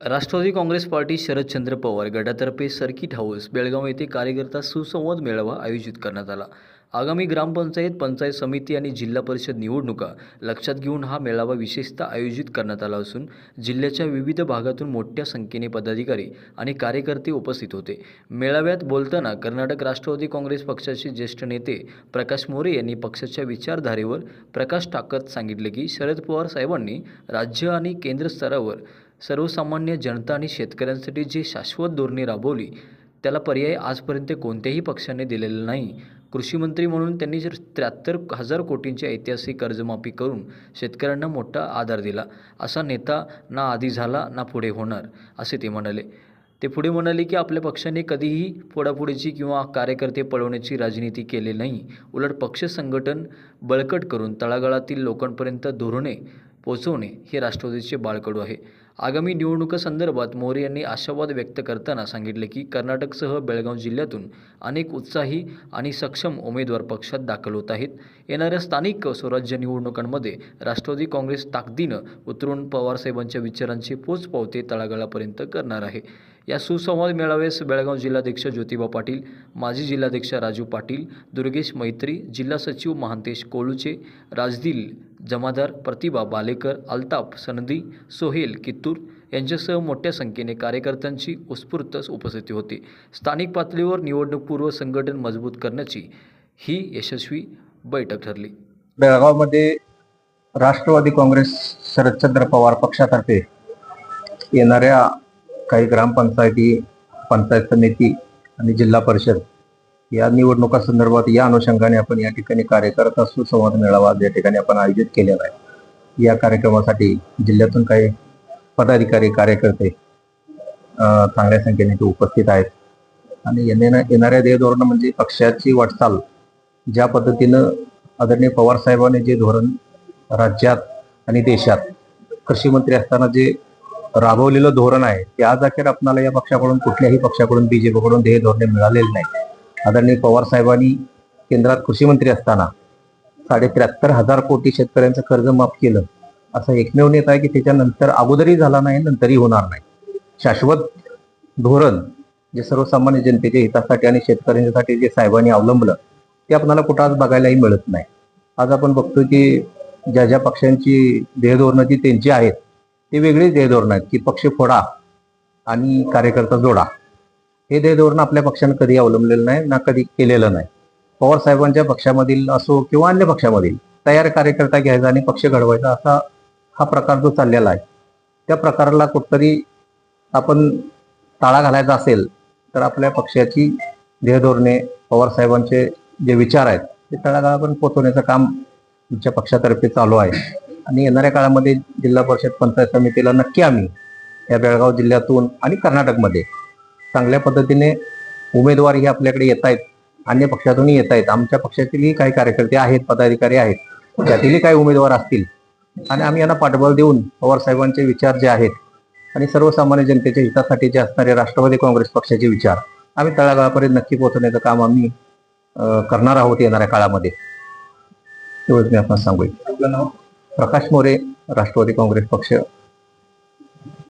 Rashtrawadi Congress party Sharadchandra Pawar गटातर्फे circuit house Belgaum येथे कार्यकर्ता सुसंवाद मेळावा आयोजित करण्यात आला. आगामी ग्रामपंचायत पंचायत समिती आणि जिल्हा परिषद निवडणुका लक्षात घेऊन हा मेळावा विशेषतः आयोजित करण्यात आला असून जिल्ह्याच्या विविध भागातून मोठ्या संख्येने पदाधिकारी आणि कार्यकर्ते उपस्थित होते. मेळाव्यात बोलताना कर्नाटक राष्ट्रवादी काँग्रेस पक्षाचे ज्येष्ठ नेते प्रकाश मोरे यांनी पक्षाच्या विचारधारेवर प्रकाश टाकत सांगितले की शरद पवार साहेबांनी राज्य आणि केंद्र स्तरावर सर्वसामान्य जनता आणि शेतकऱ्यांसाठी जी शाश्वत धोरणे राबवली त्याला पर्याय आजपर्यंत कोणत्याही पक्षाने दिलेला नाही. कृषीमंत्री म्हणून त्यांनी जर त्र्याहत्तर हजार कोटींची ऐतिहासिक कर्जमाफी करून शेतकऱ्यांना मोठा आधार दिला असा नेता ना आधी झाला ना पुढे होणार असे ते म्हणाले. ते पुढे म्हणाले की आपल्या पक्षाने कधीही फोडाफोडीची किंवा कार्यकर्ते पळवण्याची राजनीती केली नाही. उलट पक्ष संघटन बळकट करून तळागाळातील लोकांपर्यंत धोरणे पोचवणे हे राष्ट्रवादीचे बाळकडू आहे. आगामी निवडणुकांसंदर्भात मोरे यांनी आशावाद व्यक्त करताना सांगितले की कर्नाटकसह बेळगाव जिल्ह्यातून अनेक उत्साही आणि सक्षम उमेदवार पक्षात दाखल होत आहेत. येणाऱ्या स्थानिक स्वराज्य निवडणुकांमध्ये राष्ट्रवादी काँग्रेस ताकदीनं उतरून पवारसाहेबांच्या विचारांची पोचपावते तळागाळापर्यंत करणार आहे. या सुसंवाद मेळाव्यास बेळगाव जिल्हाध्यक्ष ज्योतिबा पाटील माजी जिल्हाध्यक्ष राजू पाटील दुर्गेश मैत्री जिल्हा सचिव महांतेश कोळुचे राजदिल जमादार प्रतिभा बालेकर अल्ताफ सनदी सोहेल कित्तूर यांच्यासह मोठ्या संख्येने कार्यकर्त्यांची उत्स्फूर्त उपस्थिती होती. स्थानिक पातळीवर निवडणूकपूर्व संघटन मजबूत करण्याची ही यशस्वी बैठक ठरली. बेळगावमध्ये राष्ट्रवादी काँग्रेस शरदचंद्र पवार पक्षातर्फे येणाऱ्या काही ग्रामपंचायती पंचायत समिती आणि जिल्हा परिषद या निवडणुका संदर्भात या अनुषंगाने आपण या ठिकाणी कार्यकर्ता सुसंवाद मेळावा या ठिकाणी आपण आयोजित केलेला आहे. या कार्यक्रमासाठी जिल्ह्यातून काही पदाधिकारी कार्यकर्ते चांगल्या संख्येने ते उपस्थित आहेत. आणि येणे- येणाऱ्या ध्येयधोरण म्हणजे पक्षाची वाटचाल ज्या पद्धतीनं आदरणीय पवार साहेबांनी जे धोरण राज्यात आणि देशात कृषी मंत्री असताना जे राबवलेलं धोरण आहे. ते आज अखेर आपल्याला या पक्षाकडून कुठल्याही पक्षाकडून बीजेपीकडून ध्येय धोरणे मिळालेली नाही आदरणीय पवार साहेबांनी केंद्रात कृषी मंत्री असताना साडे त्र्याहत्तर हजार कोटी शेतकऱ्यांचं कर्ज माफ केलं. असं एकमेव नेता आहे की त्याच्यानंतर अगोदरही झाला नाही नंतरही होणार नाही. शाश्वत धोरण जे सर्वसामान्य जनतेच्या हितासाठी आणि शेतकऱ्यांसाठी जे साहेबांनी अवलंबलं ते आपल्याला कुठं आज बघायलाही मिळत नाही. आज आपण बघतो की ज्या ज्या पक्षांची ध्येयधोरणं जी त्यांची आहेत ते वेगळीच ध्येयधोरणं आहेत की पक्ष फोडा आणि कार्यकर्ता जोडा. हे ध्येयधोरण आपल्या पक्षानं कधी अवलंबलेलं नाही ना कधी केलेलं नाही. पवार साहेबांच्या पक्षामधील असो किंवा अन्य पक्षामधील तयार कार्यकर्ता घ्यायचा आणि पक्ष घडवायचा असा हा प्रकार जो चाललेला आहे त्या प्रकाराला कुठतरी आपण ताळा घालायचा असेल तर आपल्या पक्षाची ध्येयधोरणे पवार साहेबांचे जे विचार आहेत ते तळाघाळा पण पोचवण्याचं काम आमच्या पक्षातर्फे चालू आहे. आणि येणाऱ्या काळामध्ये जिल्हा परिषद पंचायत समितीला नक्की आम्ही या बेळगाव जिल्ह्यातून आणि कर्नाटकमध्ये चांगल्या पद्धतीने उमेदवार हे आपल्याकडे येत आहेत अन्य पक्षातूनही येत आहेत. आमच्या पक्षातीलही काही कार्यकर्ते आहेत पदाधिकारी आहेत. त्यातीलही काही उमेदवार असतील. आणि आम्ही यांना पाठबळ देऊन पवार साहेबांचे विचार जे आहेत आणि सर्वसामान्य जनतेच्या हितासाठी जे असणारे राष्ट्रवादी काँग्रेस पक्षाचे विचार आम्ही तळागाळापर्यंत नक्की पोहोचवण्याचं काम आम्ही करणार आहोत येणाऱ्या काळामध्ये. तेवढंच मी आपण सांगू प्रकाश मोरे राष्ट्रवादी काँग्रेस पक्ष.